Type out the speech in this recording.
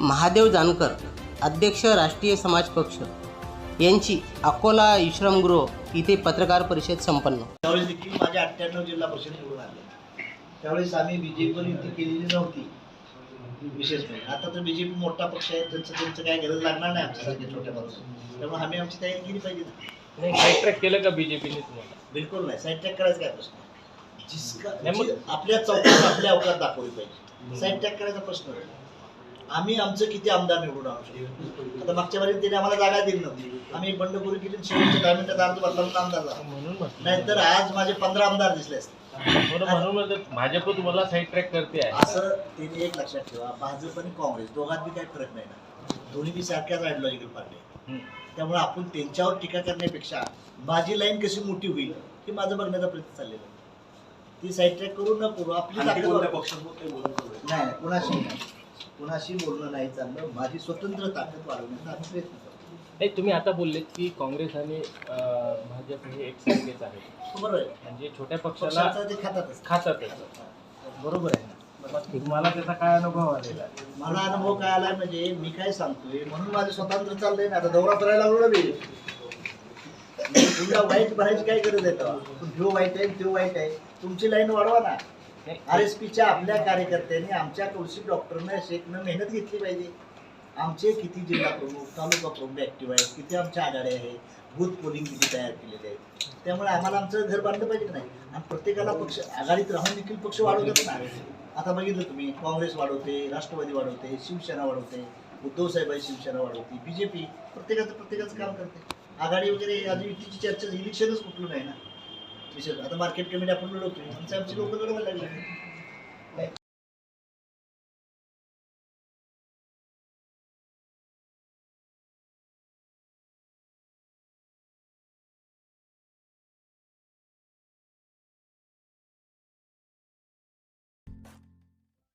महादेव जानकर अध्यक्ष राष्ट्रीय समाज पक्ष. यांची अकोला विश्रामगृह इथे पत्रकार परिषद संपन्न. त्यावेळेस देखील माझ्या अठ्ठ्याण्णव जिल्हा परिषद निवडून आले. त्यावेळेस आम्ही बीजेपीवर युती केलेली नव्हती. विशेष म्हणजे आता तर बीजेपी मोठा पक्ष आहे. त्यांचं त्यांचं काय गरज लागणार नाही आमच्यासारख्या छोट्या पक्षाला त्यामुळे आम्ही आमची तयारी केली पाहिजे. ना नाही साईड ट्रॅक केलं का बीजेपीने तुम्हाला? बिलकुल नाही. साईड ट्रॅक करायचा काय प्रश्न? जिसका आपल्या चौकात आपल्या अवकात दाखवली पाहिजे. साईड ट्रॅक करायचा प्रश्न आम्ही आमचं किती आमदार निवडून आणू शकतो आता मागच्या वेळी त्याने आम्हाला जागा दिली नव्हती. आम्ही बंडखोरी केली शेवटच्या दहा मिनिटात अर्ज बदलावून आमदार झाला. नाहीतर आज माझे पंधरा आमदार दिसले असते. भाजप तुम्हाला साईड ट्रॅक करते आहे. असं त्यांनी एक लक्षात ठेवा भाजप आणि काँग्रेस दोघात बी काही फरक नाही ना. दोन्ही बी सारख्याच आयडिओलॉजिकल पार्टी. त्यामुळे आपण त्यांच्यावर टीका करण्यापेक्षा माझी लाईन कशी मोठी होईल हे माझं बघण्याचा प्रयत्न चाललेला आहे. ती साईड ट्रॅक करू न करू आपली नाही, कुणाशी नाही. कुणाशी बोलणं नाही चाललं माझी स्वतंत्र ताकद वाढवण्याचा आम्ही प्रयत्न करतो. नाही तुम्ही आता बोललेत की काँग्रेस आणि भाजप हे एकसारखेच आहेत. बरोबर आहे. म्हणजे छोट्या पक्षाला पक्षाचं ते खातातच. खातातच. बरोबर आहे ना. तुम्हाला त्याचा काय अनुभव आलेला आहे? मला अनुभव काय आलाय म्हणजे मी काय सांगतोय म्हणून माझं स्वतंत्र चाललंय ना आता दौरा करायला लागलो मी. तुमचा वाईट भरायची काय गरज आहे तेव्हा? पण ह्यो वाईट आहे त्यो वाईट आहे तुमची लाईन वाढवा ना. आर एस पीच्या आपल्या कार्यकर्त्यांनी आमच्या तुळशी डॉक्टरने शेखनं मेहनत घेतली पाहिजे. आमचे किती जिल्हा प्रमुख तालुका प्रमुख ऍक्टिव्ह आहेत किती आमच्या आघाड्या आहेत बूथ पोलिंग किती तयार केलेले आहेत. त्यामुळे आम्हाला आमचं घर बांधलं पाहिजे की नाही? आणि प्रत्येकाला पक्ष आघाडीत राहून देखील पक्ष वाढवतात ना? आता बघितलं तुम्ही काँग्रेस वाढवते राष्ट्रवादी वाढवते शिवसेना वाढवते उद्धव साहेबांची शिवसेना वाढवते बीजेपी प्रत्येकाचं प्रत्येकाचं काम करते. आघाडी वगैरे अजून युतीची चर्चा इलेक्शनच कुठलं नाही ना? विषय आता मार्केट कमिटी आपण लढवतोय आमचे आमचे लोक लढवायला लागले.